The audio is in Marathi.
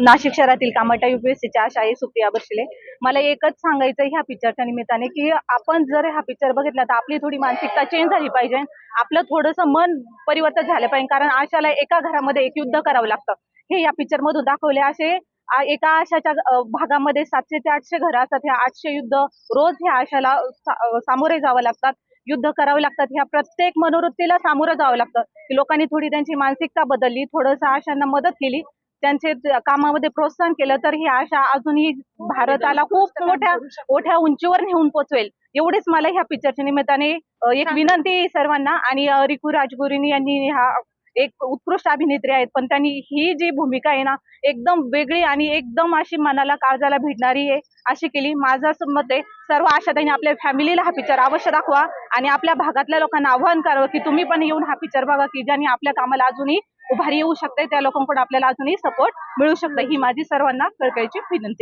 नाशिक शहरातील कामाटा युपीएससीच्या आशा आहे सुप्रिया बर्शिले मला एकच सांगायचं ह्या पिक्चरच्या निमित्ताने की आपण जर हा पिक्चर बघितला तर आपली थोडी मानसिकता चेंज झाली पाहिजे. आपलं थोडंसं मन परिवर्तन झालं पाहिजे. कारण आशाला एका घरामध्ये एक युद्ध करावं लागतं. हे या पिक्चर मधून दाखवले असे एका आशाच्या भागामध्ये सातशे ते आठशे घरं असतात. ह्या आठशे युद्ध रोज ह्या आशाला सामोरे जावं लागतात. युद्ध करावे लागतात. ह्या प्रत्येक मनोवृत्तीला सामोरं जावं लागतं. की लोकांनी थोडी त्यांची मानसिकता बदलली थोडंसं आशांना मदत केली. त्यांचे कामामध्ये प्रोत्साहन केलं तर ही आशा अजूनही भारताला खूप मोठ्या मोठ्या उंचीवर नेऊन पोचवेल. एवढेच मला ह्या पिक्चरच्या निमित्ताने एक विनंती सर्वांना आणि रिकू राजगुरूंनी यांनी हा एक उत्कृष्ट अभिनेत्री आहेत पण त्यांनी ही जी भूमिका आहे ना एकदम वेगळी आणि एकदम अशी मनाला काळजाला भिडणारी आहे अशी केली. माझं मत आहे सर्व आशाताईंनी आपल्या फॅमिलीला हा पिक्चर अवश्य दाखवा आणि आपल्या भागातल्या लोकांना आव्हान करावं की तुम्ही पण येऊन हा पिक्चर बघा की ज्यांनी आपल्या कामाला अजूनही उभारी येऊ शकते त्या लोकांकडून आपल्याला अजूनही सपोर्ट मिळू शकतं. ही माझी सर्वांना कळकळीची विनंती